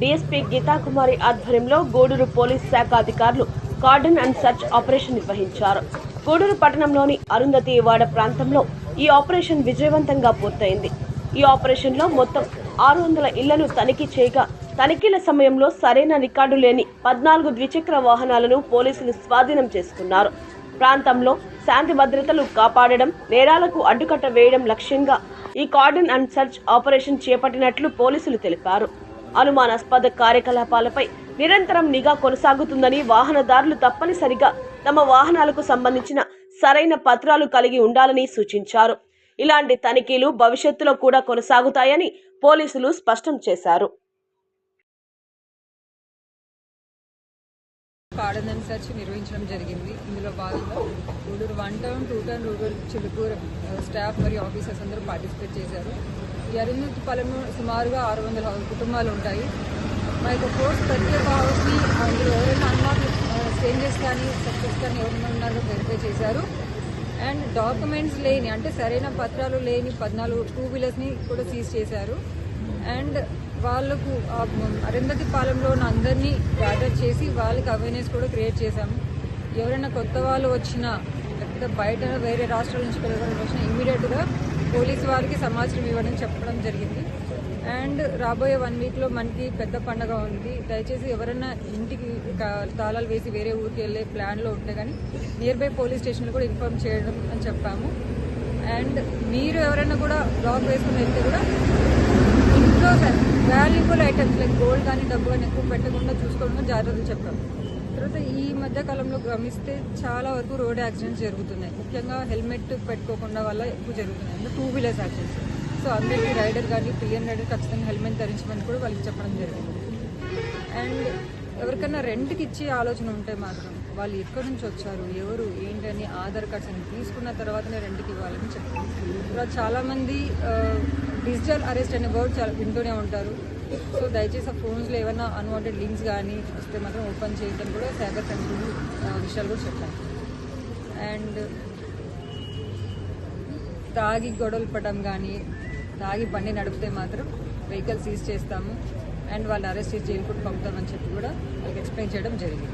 DSP Geetha Kumari ఆధ్వర్యంలో Gudur police శాఖ అధికారులు కార్డన్ అండ్ సర్చ్ ఆపరేషన్ నిర్వహించారు. గూడూరు పట్టణంలోని అరుంధతి వాడ ప్రాంతంలో ఈ ఆపరేషన్ విజయవంతంగా పూర్తయింది. ఈ ఆపరేషన్లో మొత్తం ఆరు వందల ఇళ్ళను తనిఖీ చేయగా తనిఖీల సమయంలో సరైన రికార్డు లేని పద్నాలుగు ద్విచక్ర వాహనాలను పోలీసులు స్వాధీనం చేసుకున్నారు. ప్రాంతంలో శాంతి భద్రతలు కాపాడడం నేరాలకు అడ్డుకట్ట వేయడం లక్ష్యంగా ఈ కార్డన్ అండ్ సర్చ్ ఆపరేషన్ చేపట్టినట్లు పోలీసులు తెలిపారు. అనుమానాస్పద కార్యకలాపాలపై నిరంతరం నిఘా కొనసాగుతుందని వాహనదారులు తప్పనిసరిగా తమ వాహనాలకు సంబంధించిన సరైన పత్రాలు కలిగి ఉండాలని సూచించారు. ఇలాంటి తనిఖీలు భవిష్యత్తులో కూడా కొనసాగుతాయని పోలీసులు స్పష్టం చేశారు. పాడనన్ సెర్చ్ నిర్వహించడం జరిగింది. ఇందులో భాగంగా Gudur one town two town rural Chilukuru staff మరియు ఆఫీసర్స్ అందరూ పార్టిసిపేట్ చేశారు. ఈ అరుంధతి పాలెంలో సుమారుగా ఆరు వందల కుటుంబాలు ఉంటాయి. మా యొక్క కోర్స్ ప్రతి ఒక్క హౌస్ని అందులో ఎవరైనా అన్మార్క్ చేంజెస్ కానీ సక్సెస్ కానీ ఎవరైనా ఉన్నారో వెరిఫై చేశారు. అండ్ డాక్యుమెంట్స్ లేని అంటే సరైన పత్రాలు లేని పద్నాలుగు టూ వీలర్స్ని కూడా సీజ్ చేశారు. అండ్ వాళ్ళకు ఆ అరుంధతి పాలెంలో ఉన్న అందరినీ గ్యాదర్ చేసి వాళ్ళకి అవేర్నెస్ కూడా క్రియేట్ చేశాము. ఎవరైనా కొత్త వాళ్ళు వచ్చినా లేకపోతే బయట వేరే రాష్ట్రాల నుంచి పిల్లలు వచ్చినా ఇమీడియట్గా పోలీస్ వారికి సమాచారం ఇవ్వడం చెప్పడం జరిగింది. అండ్ రాబోయే వన్ వీక్లో మనకి పెద్ద పండగ ఉంది. దయచేసి ఎవరైనా ఇంటికి తాళాలు వేసి వేరే ఊరికి వెళ్ళే ప్లాన్లో ఉంటే కానీ నియర్ బై పోలీస్ స్టేషన్లో కూడా ఇన్ఫార్మ్ చేయడం అని చెప్పాము. అండ్ మీరు ఎవరైనా కూడా బ్లాక్ వేసుకుని వెళ్తే కూడా వాల్యుబుల్ ఐటమ్స్ లైక్ గోల్డ్ కానీ డబ్బు కానీ ఎక్కువ పెట్టకుండా చూసుకోవడం జాగ్రత్తలు చెప్పారు. తర్వాత ఈ మధ్య కాలంలో గమనిస్తే చాలా వరకు రోడ్ యాక్సిడెంట్స్ జరుగుతున్నాయి. ముఖ్యంగా హెల్మెట్ పెట్టుకోకుండా వల్ల ఎక్కువ జరుగుతున్నాయి. అంటే టూ వీలర్స్ యాక్సిడెంట్స్. సో అందరికీ రైడర్ కానీ పిఎన్ రైడర్ ఖచ్చితంగా హెల్మెట్ ధరించమని కూడా వాళ్ళకి చెప్పడం జరిగింది. అండ్ ఎవరికైనా రెంట్కి ఇచ్చే ఆలోచన ఉంటే మాత్రం వాళ్ళు ఎక్కడి నుంచి వచ్చారు ఎవరు ఏంటని ఆధార్ కార్డ్స్ అని తీసుకున్న తర్వాతనే రెంట్కి ఇవ్వాలని చెప్తారు చాలామంది డిజిటల్ అరెస్ట్ అనే వర్డ్ చాలా వింటూనే ఉంటారు. సో దయచేసి ఆ ఫోన్స్లో ఏమైనా అన్వాంటెడ్ లింక్స్ కానీ వస్తే మాత్రం ఓపెన్ చేయడం కూడా సైబర్ విషయాలు కూడా చెప్పాను అండ్ తాగి గొడవలు పడడం కానీ తాగి బండి నడిపితే మాత్రం వెహికల్ సీజ్ చేస్తాము. అండ్ వాళ్ళు అరెస్ట్ చేసి జైలు కూడా పంపుతామని చెప్పి కూడా వాళ్ళకి ఎక్స్ప్లెయిన్ చేయడం జరిగింది.